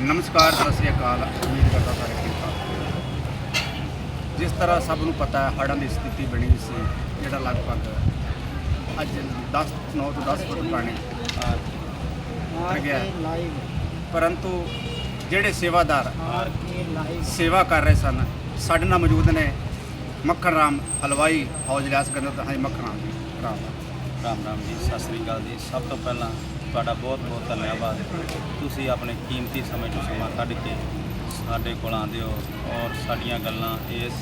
ਨਮਸਕਾਰ, ਸਤਿ ਸ੍ਰੀ ਅਕਾਲ। ਉਮੀਦ ਕਰਦਾ ਸਾਰੇ ਠੀਕ ਠਾਕ ਜਿਸ ਤਰ੍ਹਾਂ ਸਭ ਨੂੰ ਪਤਾ ਹੈ, ਹੜ੍ਹਾਂ ਦੀ ਸਥਿਤੀ ਬਣੀ ਸੀ, ਜਿਹੜਾ ਲਗਭਗ ਅੱਜ 10 9 ਤੋਂ 10 ਫੁੱਟ ਪਾਣੀ ਆ ਗਿਆ ਪਰੰਤੂ ਜਿਹੜੇ ਸੇਵਾਦਾਰ ਸੇਵਾ ਕਰ ਰਹੇ ਸਨ, ਸਾਡੇ ਨਾਲ ਮੌਜੂਦ ਨੇ ਮੱਖਣ ਰਾਮ ਹਲਵਾਈ ਹੌਜ ਲਿਆਸ ਗੰਦਰ ਹਾਂਜੀ, ਮੱਖਣ ਰਾਮ ਜੀ। ਰਾਮ ਰਾਮ। ਰਾਮ ਰਾਮ ਜੀ, ਸਤਿ ਸ੍ਰੀ ਅਕਾਲ ਜੀ। ਸਭ ਤੋਂ ਪਹਿਲਾਂ ਤੁਹਾਡਾ ਬਹੁਤ ਬਹੁਤ ਧੰਨਵਾਦ। ਤੁਸੀਂ ਆਪਣੇ ਕੀਮਤੀ ਸਮੇਂ ਤੋਂ ਸਮਾਂ ਕੱਢ ਕੇ ਸਾਡੇ ਕੋਲ ਆਉਂਦੇ ਹੋ ਔਰ ਸਾਡੀਆਂ ਗੱਲਾਂ ਇਸ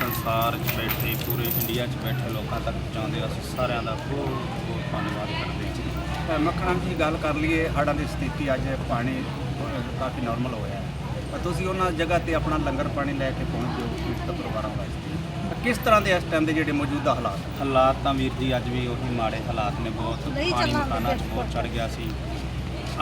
ਸੰਸਾਰ 'ਚ ਬੈਠੇ ਪੂਰੇ ਇੰਡੀਆ 'ਚ ਬੈਠੇ ਲੋਕਾਂ ਤੱਕ ਪਹੁੰਚਾਉਂਦੇ ਹੋ। ਅਸੀਂ ਸਾਰਿਆਂ ਦਾ ਬਹੁਤ ਬਹੁਤ ਧੰਨਵਾਦ ਕਰਦੇ ਹਾਂ। ਅ, ਮੱਖਣ ਜੀ ਗੱਲ ਕਰ ਲਈਏ ਹੜ੍ਹਾਂ ਦੀ ਸਥਿਤੀ ਅੱਜ ਪਾਣੀ ਕਾਫੀ ਨਾਰਮਲ ਹੋਇਆ ਹੈ। ਤੁਸੀਂ ਉਹਨਾਂ ਜਗ੍ਹਾ ਤੇ ਆਪਣਾ ਲੰਗਰ ਪਾਣੀ ਲੈ ਕੇ ਪਹੁੰਚਦੇ ਹੋ ਪੀੜਤ ਪਰਿਵਾਰਾਂ ਵਾਸਤੇ। ਕਿਸ ਤਰ੍ਹਾਂ ਦੇ ਇਸ ਟਾਈਮ ਦੇ ਜਿਹੜੇ ਮੌਜੂਦਾ ਹਾਲਾਤ? ਹਾਲਾਤ ਤਾਂ ਵੀਰ ਜੀ ਅੱਜ ਵੀ ਉਹੀ ਮਾੜੇ ਹਾਲਾਤ ਨੇ ਬਹੁਤ ਨਹੀਂ ਪਾਣੀ ਮਕਾਨਾਂ 'ਚ ਬਹੁਤ ਚੜ ਗਿਆ ਸੀ।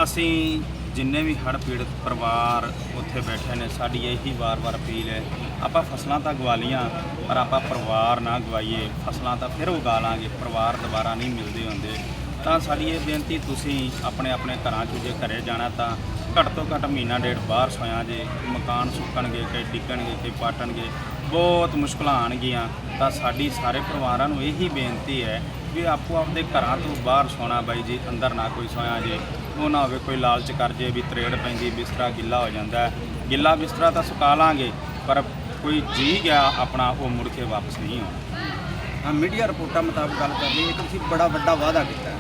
ਅਸੀਂ ਜਿੰਨੇ ਵੀ ਹੜ੍ਹ ਪੀੜਤ ਪਰਿਵਾਰ ਉੱਥੇ ਬੈਠੇ ਨੇ ਸਾਡੀ ਇਹੀ ਵਾਰ-ਵਾਰ ਅਪੀਲ ਹੈ ਆਪਾਂ ਫਸਲਾਂ ਤਾਂ ਗਵਾ ਲੀਆਂ ਪਰ ਆਪਾਂ ਪਰਿਵਾਰ ਨਾ ਗਵਾਈਏ। ਫਸਲਾਂ ਤਾਂ ਫਿਰ ਉਗਾ ਲਾਂਗੇ ਪਰਿਵਾਰ ਦੁਬਾਰਾ ਨਹੀਂ ਮਿਲਦੇ ਹੁੰਦੇ। ਤਾਂ ਸਾਡੀ ਇਹ ਬੇਨਤੀ ਤੁਸੀਂ ਆਪਣੇ ਆਪਣੇ ਘਰਾਂ 'ਚ ਜੇ ਘਰੇ ਜਾਣਾ ਤਾਂ ਘੱਟ ਤੋਂ ਘੱਟ ਮਹੀਨਾ ਡੇਢ ਬਾਹਰ ਸੋਇਆ ਜੇ, ਮਕਾਨ ਸੁੱਕਣਗੇ ਕਈ ਡਿੱਗਣਗੇ ਕਈ ਪਾਟਣਗੇ, ਬਹੁਤ ਮੁਸ਼ਕਲਾਂ ਆਣਗੀਆਂ ਤਾਂ ਸਾਡੀ ਸਾਰੇ ਪਰਿਵਾਰਾਂ ਨੂੰ ਇਹੀ ਬੇਨਤੀ ਹੈ ਵੀ ਆਪੋ ਆਪਦੇ ਘਰਾਂ ਤੋਂ ਬਾਹਰ ਸੋਣਾ ਬਾਈ ਜੀ, ਅੰਦਰ ਨਾ ਕੋਈ ਸੋਇਆ ਜੇ। ਉਹ ਨਾ ਹੋਵੇ ਕੋਈ ਲਾਲਚ ਕਰ ਜੇ ਵੀ ਤਰੇੜ ਪੈਂਦੀ, ਬਿਸਤਰਾ ਗਿੱਲਾ ਹੋ ਜਾਂਦਾ ਗਿੱਲਾ ਬਿਸਤਰਾ ਤਾਂ ਸੁਕਾ ਲਾਂਗੇ, ਪਰ ਕੋਈ ਜੀ ਗਿਆ ਆਪਣਾ, ਉਹ ਮੁੜ ਕੇ ਵਾਪਸ ਨਹੀਂ ਆਉਣਾ ਮੀਡੀਆ ਰਿਪੋਰਟਾਂ ਮੁਤਾਬਕ ਗੱਲ ਕਰ ਲਈਏ ਇੱਕ ਤੁਸੀਂ ਬੜਾ ਵੱਡਾ ਵਾਅਦਾ ਕੀਤਾ ਹੈ।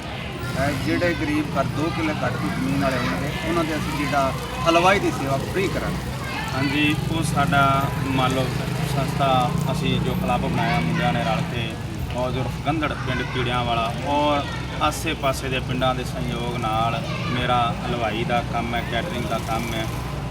ਜਿਹੜੇ ਗਰੀਬ ਘਰ 2 ਕਿੱਲੇ ਘੱਟ ਦੀ ਜ਼ਮੀਨ ਵਾਲੇ ਹੋਣਗੇ ਉਹਨਾਂ ਦੇ ਅਸੀਂ ਜਿਹੜਾ ਹਲਵਾਈ ਦੀ ਸੇਵਾ ਫ੍ਰੀ ਕਰਾਂਗੇ। ਹਾਂਜੀ ਉਹ ਸਾਡਾ ਮੰਨ ਲਓ ਸੰਸਥਾ ਅਸੀਂ ਜੋ ਕਲੱਬ ਬਣਾਇਆ ਮੁੰਡਿਆਂ ਨੇ ਰਲ ਕੇ ਔਰ ਜੋ ਗੰਧੜ ਪਿੰਡ ਕੀੜਿਆਂ ਵਾਲਾ ਔਰ ਆਸੇ-ਪਾਸੇ ਦੇ ਪਿੰਡਾਂ ਦੇ ਸਹਿਯੋਗ ਨਾਲ ਮੇਰਾ ਹਲਵਾਈ ਦਾ ਕੰਮ ਹੈ ਕੈਟਰਿੰਗ ਦਾ ਕੰਮ ਹੈ।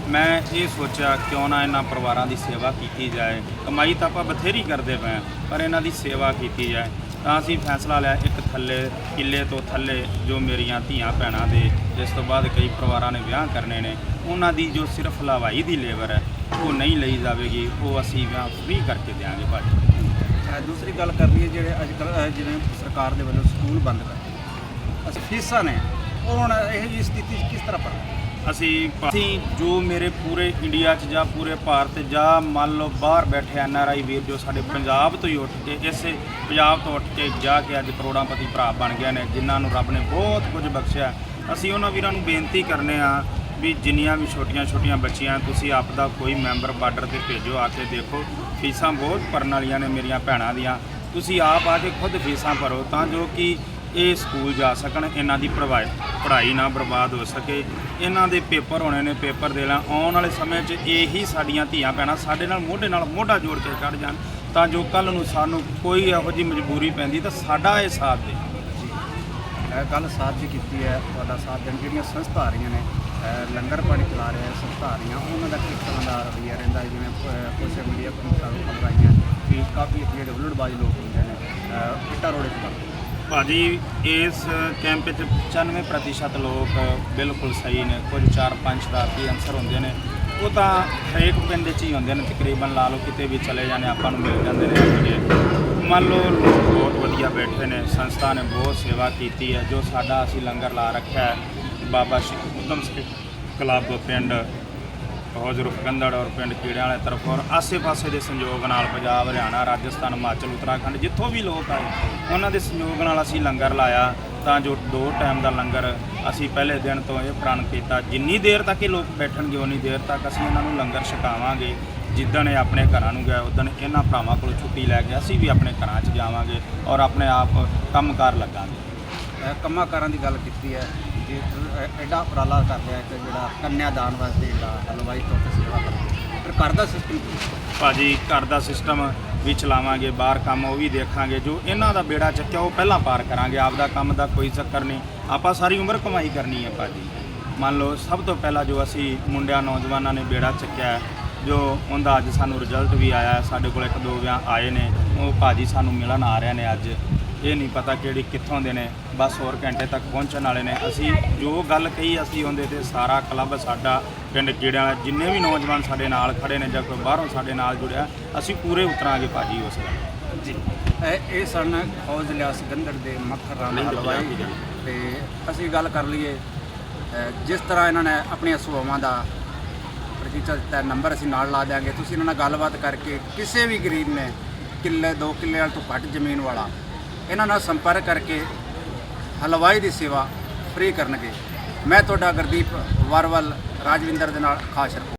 ਮੈਂ ਇਹ ਸੋਚਿਆ ਕਿਉਂ ਨਾ ਇਹਨਾਂ ਪਰਿਵਾਰਾਂ ਦੀ ਸੇਵਾ ਕੀਤੀ ਜਾਏ। ਕਮਾਈ ਤਾਂ ਆਪਾਂ ਬਥੇਰੀ ਕਰਦੇ ਪਏ ਹਾਂ, ਪਰ ਇਹਨਾਂ ਦੀ ਸੇਵਾ ਕੀਤੀ ਜਾਏ। ਤਾਂ ਅਸੀਂ ਫੈਸਲਾ ਲਿਆ ਇੱਕ ਥੱਲੇ, ਕਿੱਲੇ ਤੋਂ ਥੱਲੇ ਜੋ ਮੇਰੀਆਂ ਧੀਆਂ ਭੈਣਾਂ ਦੇ, ਇਸ ਤੋਂ ਬਾਅਦ ਕਈ ਪਰਿਵਾਰਾਂ ਨੇ ਵਿਆਹ ਕਰਨੇ ਨੇ, ਉਹਨਾਂ ਦੀ ਜੋ ਸਿਰਫ ਹਲਵਾਈ ਦੀ ਲੇਬਰ ਹੈ, ਉਹ ਨਹੀਂ ਲਈ ਜਾਵੇਗੀ, ਉਹ ਅਸੀਂ ਵਿਆਹ ਫ੍ਰੀ ਕਰਕੇ ਦਿਆਂਗੇ ਭਾਜੀ। ਦੂਸਰੀ ਗੱਲ ਕਰ ਲਈਏ ਜਿਹੜੇ ਅੱਜ ਕੱਲ੍ਹ ਜਿਵੇਂ ਸਰਕਾਰ ਦੇ ਵੱਲੋਂ ਸਕੂਲ ਬੰਦ ਕਰ ਅਸੀਂ ਫੀਸਾਂ ਨੇ, ਉਹ ਹੁਣ ਇਹ ਜੀ ਸਥਿਤੀ 'ਚ ਕਿਸ ਤਰ੍ਹਾਂ ਪਰ ਅਸੀਂ ਅਸੀਂ ਜੋ ਮੇਰੇ ਪੂਰੇ ਇੰਡੀਆ 'ਚ ਜਾਂ ਪੂਰੇ ਭਾਰਤ ਜਾਂ ਮੰਨ ਲਓ ਬਾਹਰ ਬੈਠੇ ਐਨ ਆਰ ਆਈ ਵੀਰ ਜੋ ਸਾਡੇ ਪੰਜਾਬ ਤੋਂ ਹੀ ਉੱਠ ਕੇ, ਇਸੇ ਪੰਜਾਬ ਤੋਂ ਉੱਠ ਕੇ ਜਾ ਕੇ ਅੱਜ ਕਰੋੜਾਂਪਤੀ ਭਰਾ ਬਣ ਗਏ ਨੇ, ਜਿਨ੍ਹਾਂ ਨੂੰ ਰੱਬ ਨੇ ਬਹੁਤ ਕੁਝ ਬਖਸ਼ਿਆ। ਅਸੀਂ ਉਹਨਾਂ ਵੀਰਾਂ ਨੂੰ ਬੇਨਤੀ ਕਰਨੇ ਆ ਵੀ ਜਿੰਨੀਆਂ ਵੀ ਛੋਟੀਆਂ-ਛੋਟੀਆਂ ਬੱਚੀਆਂ, ਤੁਸੀਂ ਆਪ ਦਾ ਕੋਈ ਮੈਂਬਰ ਬਾਰਡਰ ਤੇ ਭੇਜੋ, ਆ ਕੇ ਦੇਖੋ। ਫੀਸਾਂ ਬਹੁਤ ਭਰਨ ਵਾਲੀਆਂ ਨੇ ਮੇਰੀਆਂ ਭੈਣਾਂ ਦੀਆਂ। ਤੁਸੀਂ ਆਪ ਆ ਕੇ ਖੁਦ ਫੀਸਾਂ ਭਰੋ ਤਾਂ ਜੋ ਕਿ ਇਹ ਸਕੂਲ ਜਾ ਸਕਣ ਇਹਨਾਂ ਦੀ ਪੜ੍ਹਾਈ ਪੜ੍ਹਾਈ ਨਾ ਬਰਬਾਦ ਹੋ ਸਕੇ। ਇਹਨਾਂ ਦੇ ਪੇਪਰ ਹੋਣੇ ਨੇ ਪੇਪਰ ਦੇ ਲਾਂ। ਆਉਣ ਵਾਲੇ ਸਮੇਂ 'ਚ ਇਹੀ ਸਾਡੀਆਂ ਧੀਆਂ ਭੈਣਾਂ ਸਾਡੇ ਨਾਲ ਮੋਢੇ ਨਾਲ ਮੋਢਾ ਜੋੜ ਕੇ ਖੜ ਜਾਣ। ਤਾਂ ਜੋ ਕੱਲ ਨੂੰ ਸਾਨੂੰ ਕੋਈ ਇਹੋ ਜਿਹੀ ਮਜਬੂਰੀ ਪੈਂਦੀ ਤਾਂ ਸਾਡਾ ਇਹ ਸਾਥ ਦੇ। ਇਹ ਗੱਲ ਸਾਥ ਦੀ ਕੀਤੀ ਹੈ। ਤੁਹਾਡਾ ਸਾਥ ਦੇਣ ਜਿਹੜੀਆਂ ਸੰਸਥਾ ਆ ਰਹੀਆਂ ਨੇ ਲੰਗਰ ਪਾਣੀ ਚਲਾ ਰਹੇ ਸੰਸਥਾ ਆ ਰਹੀਆਂ ਉਹਨਾਂ ਦਾ ਕਿਸ ਤਰ੍ਹਾਂ ਦਾ ਰਵੱਈਆ ਰਹਿੰਦਾ ਜਿਵੇਂ ਸੋਸ਼ਲ ਮੀਡੀਆ ਤੋਂ ਮੁਤਾਬਕ ਆਈਆਂ ਕਿ ਕਾਫੀ ਜਿਹੜੇ ਹੁਲੜਬਾਜ਼ ਲੋਕ ਹੁੰਦੇ ਨੇ ਅ, ਇੱਟਾਂ ਰੋੜੇ ਚਲਾਉਂਦੇ ਭਾਜੀ, ਇਸ ਕੈਂਪ ਵਿੱਚ 95% ਲੋਕ ਬਿਲਕੁਲ ਸਹੀ ਨੇ। ਕੁਝ 4-5 ਸ਼ਰਾਰਤੀ ਅਨਸਰ ਹੁੰਦੇ ਨੇ। ਉਹ ਤਾਂ ਹਰੇਕ ਪਿੰਡ 'ਚ ਹੀ ਹੁੰਦੇ ਨੇ। ਤਕਰੀਬਨ ਲਾ ਲਓ ਕਿਤੇ ਵੀ ਚਲੇ ਜਾਂਦੇ, ਆਪਾਂ ਨੂੰ ਮਿਲ ਜਾਂਦੇ ਨੇ ਇਹੋ ਮੰਨ ਲਓ ਲੋਕ ਬਹੁਤ ਵਧੀਆ ਬੈਠੇ ਨੇ, ਸੰਸਥਾ ਨੇ ਬਹੁਤ ਸੇਵਾ ਕੀਤੀ ਹੈ। ਜੋ ਸਾਡਾ ਅਸੀਂ ਲੰਗਰ ਲਾ ਰੱਖਿਆ ਹੈ, ਬਾਬਾ ਸ਼੍ਰੀ ਉਦਮ ਸਿੰਘ ਕਲੱਬ ਪਿੰਡ ਹੌਜ਼ਰ ਕੰਦੜ ਔਰ ਪਿੰਡ ਕੀੜਿਆਂ ਵਾਲੇ ਤਰਫ ਔਰ ਆਸੇ-ਪਾਸੇ ਦੇ ਸੰਯੋਗ ਨਾਲ ਪੰਜਾਬ, ਹਰਿਆਣਾ, ਰਾਜਸਥਾਨ, ਹਿਮਾਚਲ, ਉੱਤਰਾਖੰਡ ਜਿੱਥੋਂ ਵੀ ਲੋਕ ਆਏ, ਉਹਨਾਂ ਦੇ ਸੰਯੋਗ ਨਾਲ ਅਸੀਂ ਲੰਗਰ ਲਾਇਆ। ਤਾਂ ਜੋ ਦੋ ਟਾਈਮ ਦਾ ਲੰਗਰ ਅਸੀਂ ਪਹਿਲੇ ਦਿਨ ਤੋਂ ਇਹ ਪ੍ਰਣ ਕੀਤਾ। ਜਿੰਨੀ ਦੇਰ ਤੱਕ ਇਹ ਲੋਕ ਬੈਠਣਗੇ ਉਨੀ ਦੇਰ ਤੱਕ ਅਸੀਂ ਇਹਨਾਂ ਨੂੰ ਲੰਗਰ ਛਕਾਵਾਂਗੇ। ਜਿੱਦਣ ਇਹ ਆਪਣੇ ਘਰਾਂ ਨੂੰ ਗਏ ਉਦਣ ਇਹਨਾਂ ਭਰਾਵਾਂ ਕੋਲ ਛੁੱਟੀ ਲੈ ਕੇ ਅਸੀਂ ਵੀ ਆਪਣੇ ਘਰਾਂ 'ਚ ਜਾਵਾਂਗੇ ਔਰ ਆਪਣੇ ਆਪ ਕੰਮਕਾਰ ਲੱਗਾਂਗੇ। ਕੰਮਾਂ ਕਾਰਾਂ ਦੀ ਗੱਲ ਕੀਤੀ ਹੈ। ਜੇ ਅ, ਐਡਾ ਉਪਰਾਲਾ ਕਰ ਲਿਆ ਕਿ ਜਿਹੜਾ ਕੰਨਿਆਦਾਨ ਵਾਸਤੇ ਜਿਹੜਾ ਹਲਵਾਈ ਤੌਰ ਤੇ ਸੇਵਾ ਕਰਦੇ ਪਰ ਘਰ ਦਾ ਸਿਸਟਮ ਭਾਜੀ ਘਰ ਦਾ ਸਿਸਟਮ ਵੀ ਚਲਾਵਾਂਗੇ ਬਾਹਰ ਕੰਮ ਉਹ ਵੀ ਦੇਖਾਂਗੇ ਜੋ ਇਹਨਾਂ ਦਾ ਬੇੜਾ ਚੱਕਿਆ ਉਹ ਪਹਿਲਾਂ ਪਾਰ ਕਰਾਂਗੇ। ਆਪਦਾ ਕੰਮ ਦਾ ਕੋਈ ਚੱਕਰ ਨਹੀਂ। ਆਪਾਂ ਸਾਰੀ ਉਮਰ ਕਮਾਈ ਕਰਨੀ ਹੈ ਭਾਜੀ। ਮੰਨ ਲਓ ਸਭ ਤੋਂ ਪਹਿਲਾਂ ਜੋ ਅਸੀਂ ਮੁੰਡਿਆਂ ਨੌਜਵਾਨਾਂ ਨੇ ਬੇੜਾ ਚੱਕਿਆ ਹੈ, ਜੋ ਉਹਦਾ ਅੱਜ ਸਾਨੂੰ ਰਿਜ਼ਲਟ ਵੀ ਆਇਆ ਹੈ। ਸਾਡੇ ਕੋਲ ਇੱਕ ਦੋ ਵਿਆਹ ਆਏ ਨੇ ਉਹ ਭਾਜੀ ਸਾਨੂੰ ਮਿਲਣ ਆ ਰਹੇ ਨੇ ਅੱਜ। ਇਹ ਨਹੀਂ ਪਤਾ ਕਿਹੜੀ ਕਿੱਥੋਂ ਦੇ ਨੇ ਬਸ ਹੋਰ ਘੰਟੇ ਤੱਕ ਪਹੁੰਚਣ ਵਾਲੇ ਨੇ। ਅਸੀਂ ਜੋ ਗੱਲ ਕਹੀ ਅਸੀਂ ਉਹਦੇ ਤੇ ਸਾਰਾ ਕਲੱਬ ਸਾਡਾ ਪਿੰਡ ਕੀੜਿਆਂ ਵਾਲਾ ਜਿੰਨੇ ਵੀ ਨੌਜਵਾਨ ਸਾਡੇ ਨਾਲ ਖੜੇ ਨੇ ਜਾਂ ਕੋਈ ਬਾਹਰੋਂ ਸਾਡੇ ਨਾਲ ਜੁੜਿਆ ਅਸੀਂ ਪੂਰੇ ਉਤਰਾਂਗੇ ਭਾਜੀ ਉਸ ਗੱਲ ਜੀ। ਇਹ ਸਨ ਹੌਜ਼ ਲਿਆਸ ਗੰਦਰ ਦੇ ਮੱਖਰ ਰਾਮ ਹਲਵਾਈ। ਤੇ ਅਸੀਂ ਗੱਲ ਕਰ ਲਈਏ ਜਿਸ ਤਰ੍ਹਾਂ ਇਹਨਾਂ ਨੇ ਆਪਣੀਆਂ ਸੁਭਾਵਾਂ ਦਾ ਰਜੀਸਟਰ ਦਿੱਤਾ ਨੰਬਰ ਅਸੀਂ ਨਾਲ ਲਾ ਦਿਆਂਗੇ। ਤੁਸੀਂ ਇਹਨਾਂ ਨਾਲ ਗੱਲਬਾਤ ਕਰਕੇ ਕਿਸੇ ਵੀ ਗਰੀਬ ਨੇ ਕਿੱਲੇ ਦੋ ਕਿੱਲੇ ਵਾਲ ਤੋਂ ਘੱਟ ਜ਼ਮੀਨ ਵਾਲਾ ਇਹਨਾਂ ਨਾਲ ਸੰਪਰਕ ਕਰਕੇ ਹਲਵਾਈ ਦੀ ਸੇਵਾ ਫ੍ਰੀ ਕਰਨਗੇ। ਮੈਂ ਤੁਹਾਡਾ ਗੁਰਦੀਪ ਵਰਵਲ, ਰਾਜਵਿੰਦਰ ਦੇ ਨਾਲ ਖਾਸ ਰਿਪੋਰਟ।